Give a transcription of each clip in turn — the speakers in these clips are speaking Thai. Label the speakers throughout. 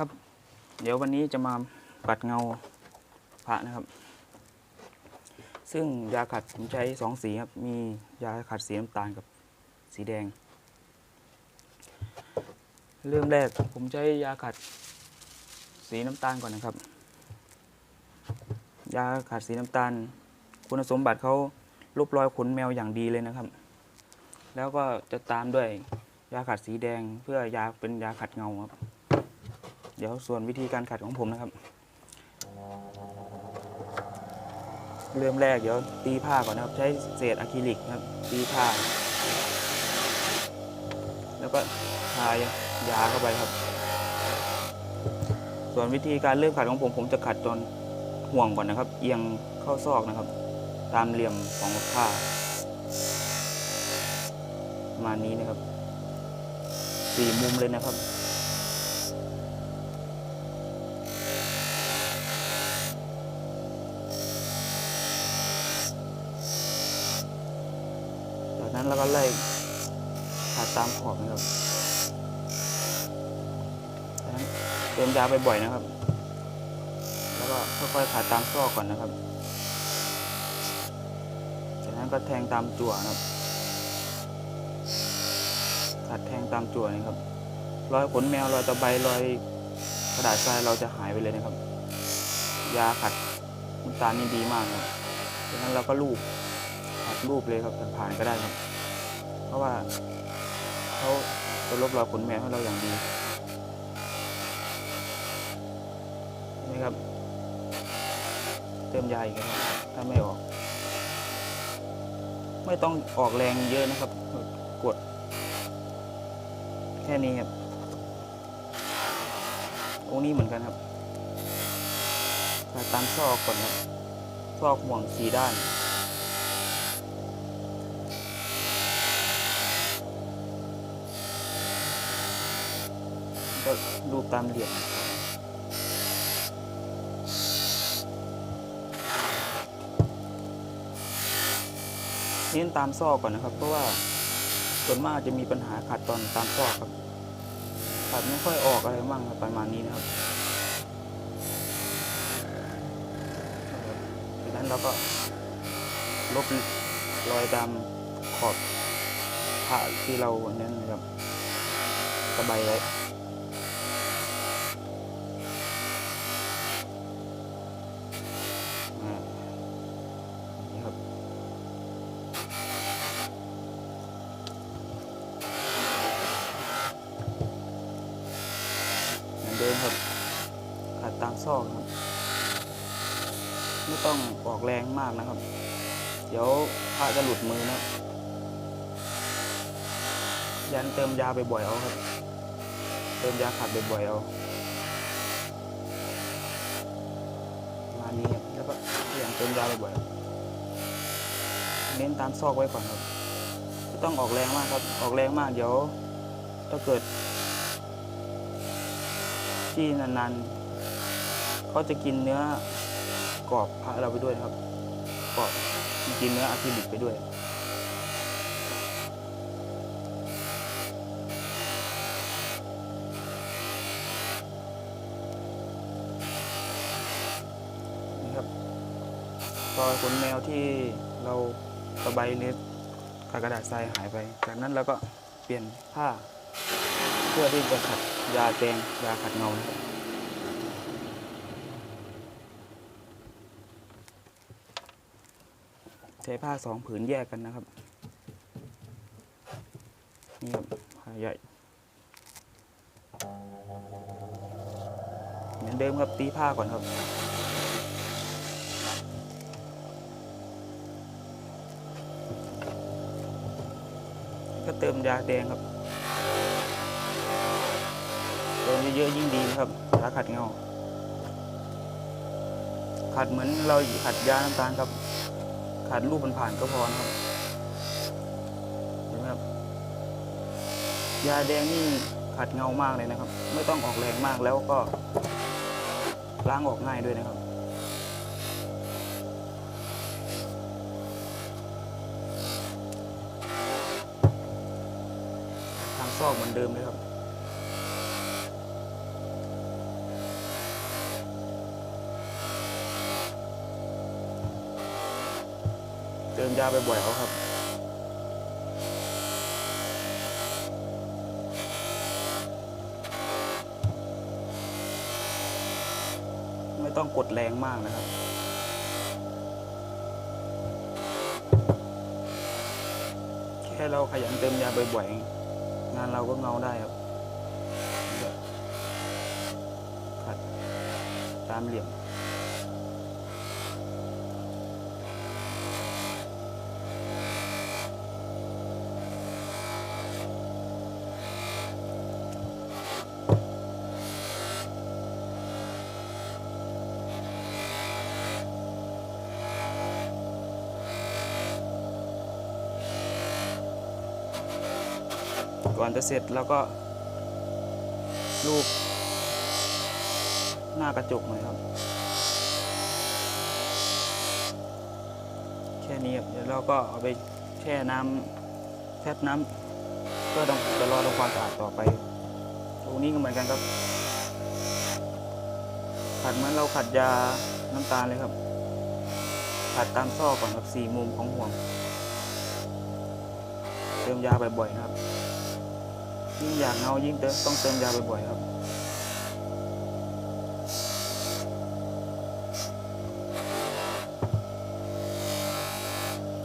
Speaker 1: ครับ เดี๋ยววันนี้จะมาปัดเงาพระนะครับ ซึ่งยาขัดผมใช้สองสีครับ มียาขัดสีน้ำตาลกับสีแดง เริ่มแรกผมใช้ยาขัดสีน้ำตาลก่อนนะครับ ยาขัดสีน้ำตาล คุณสมบัติเขาลบรอยขนแมวอย่างดีเลยนะครับ แล้วก็จะตามด้วยยาขัดสีแดงเพื่อยาเป็นยาขัดเงาครับ เดี๋ยวส่วนวิธีการขัดของผมนะครับ เริ่มแรกเดี๋ยวตีผ้าก่อนนะครับ ใช้เศษอะคริลิกนะครับ ตีผ้า แล้วก็ทายาเข้าไปครับ ส่วนวิธีการเริ่มขัดของผมผมจะขัดตอนห่วงก่อนนะครับ เอียงเข้าซอกนะครับ ตามเหลี่ยมของผ้าประมาณนี้นะครับสี่มุมเลยนะครับ จากนั้นเราก็ ไล่ขาตามขอบนะครับจากนั้นเติมยาไปบ่อยนะครับ แล้วก็ค่อยๆขาดตามซอกก่อนนะครับ จากนั้นก็แทงตามจั่วนะครับขัดแทงตามจั่วนะครับ รอยขนแมวรอยตะไบรอยกระดาษทรายเราจะหายไปเลยนะครับ ยาขัดน้ำตาลนี่ดีมากครับจากนั้นเราก็ลูบอัดรูปเลยครับผ่านก็ได้ครับ ราะว่าเขาจะลบรอยขนแมวให้เราอย่างดีนี่ครับ เติมยาอีกครับถ้าไม่ออก ไม่ต้องออกแรงเยอะนะครับ กด แค่นี้ครับองนี้เหมือนกันครับตามซอกก่อนครับซอกห่วงสีด้าน รูปตามเหลี่ยมเน้นตามซอกก่อนนะครับ เพราะว่าส่วนมากจะมีปัญหาขัดตอนตามซอกครับขัดไม่ค่อยออกอะไรบ้างประมาณนี้นะครับจากนั้นเราก็ลบรอยตามขอบผ้าที่เราเน้นนะครับสบายไว้ เหมือนเดิมครับขัดตามซอกครับ ไม่ต้องออกแรงมากนะครับ เดี๋ยวผ้าจะหลุดมือนะครับ ยันเติมยาบ่อยๆเอาครับ เติมยาขัดบ่อยๆเอามานี้ครับแล้วก็ยายามเติมยาบ่อยๆเน้นตามซอกไว้ก่อนครับไม่ต้องออกแรงมากครับ ออกแรงมากเดี๋ยวถ้าเกิด ที่นานๆเขาจะกินเนื้อกรอบพระเราไปด้วยครับกรอบกินเนื้ออะคริลิกไปด้วย นี่ครับรอยขนแมวที่เราตะไบเน็ตกระดาษทรายหายไป จากนั้นเราก็เปลี่ยนผ้าเพื่อที่จะขัด ยาแดงยาขัดเงานะครับใช้ผ้าสองผืนแยกกันนะครับ นี่ครับผ้าใหญ่ เหมือนเดิมครับตีผ้าก่อนครับก็เติมยาแดงครับ เติมเยอะๆยิ่งดีครับยาขัดเงา ขัดเหมือนเราขัดยาน้ำตาลครับ ขัดรูปมันผ่านก็พอนะครับเห็นไหมครับ ยาแดงนี่ขัดเงามากเลยนะครับ ไม่ต้องออกแรงมากแล้วก็ล้างออกง่ายด้วยนะครับทางซอกเหมือนเดิมเลยครับ มยาบ่อยๆเอาครับไม่ต้องกดแรงมากนะครับแค่เราขยันเติมยาบ่อยๆ งานเราก็เงาได้ครับขัดตามเหลี่ยม ก่อนจะเสร็จแล้วก็รูปหน้ากระจกหน่อยครับ แค่นี้ครับเดี๋ยวเราก็เอาไปแช่น้ำแช่น้ำเพื่อต้องจะรอทำความสะอาดต่อไป ตรงนี้ก็เหมือนกันครับ ขัดเหมือนเราขัดยาน้ำตาลเลยครับ ขัดตามซอกก่อนครับสี่มุมของห่วง เติมยาบ่อยๆนะครับ ยิ่งอยากเงายิ่งเติมต้องเติมยาบ่อยๆครับ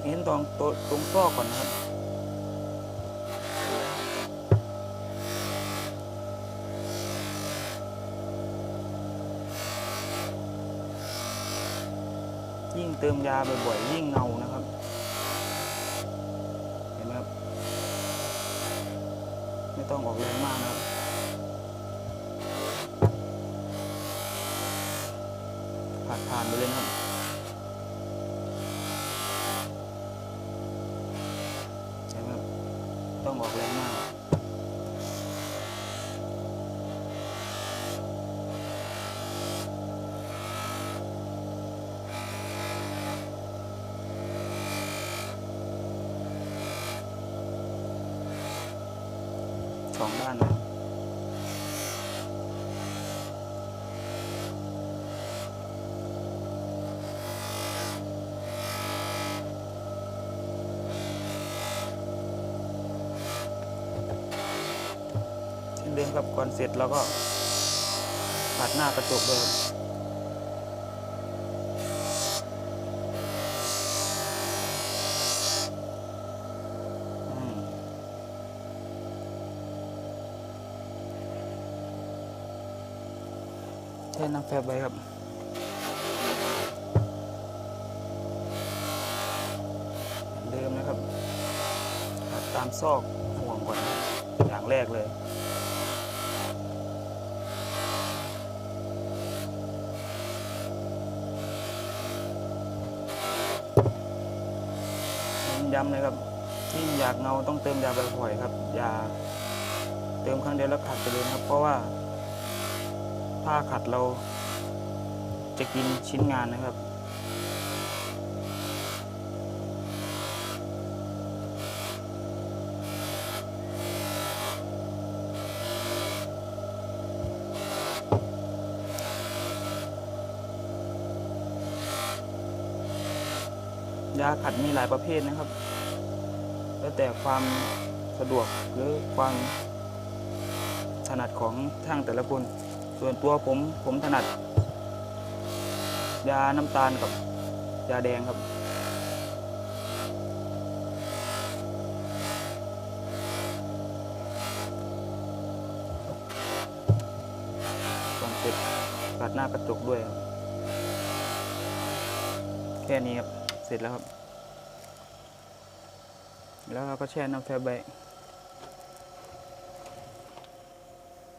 Speaker 1: เน้นตรงตัวตรงซอกก่อนนะครับยิ่งเติมยาบ่อยๆยิ่งเงานะครับ ต้องออกแรงมากนะครับผ่านผ่านไปเลยนะครับใช่ไหมครับต้องออกแรงมาก สองด้านเลยเช่นเดิมครับก่อนเสร็จเราก็ปัดหน้ากระจกเลย แช่น้ำแฟบไว้ครับเดิมนะครับขัดตามซอกห่วงก่อนนะอย่างแรกเลยย้ำเลยครับยิ่อยากเงาต้องเติมยาบ่อยๆครับยาเติมครั้งเดียวแล้วขัดไปเลยนะครับ เพราะว่า ถ้าขัดเราจะกินชิ้นงานนะครับ ยาขัดมีหลายประเภทนะครับ แล้วแต่ความสะดวกหรือความถนัดของช่างแต่ละคน ส่วนตัวผมผมถนัด ยาน้ำตาลกับยาแดงครับ ก่อนเสร็จปัดหน้ากระจกด้วยครับ แค่นี้ครับ เสร็จแล้วครับ แล้วเราก็แช่น้ำแฟบไว้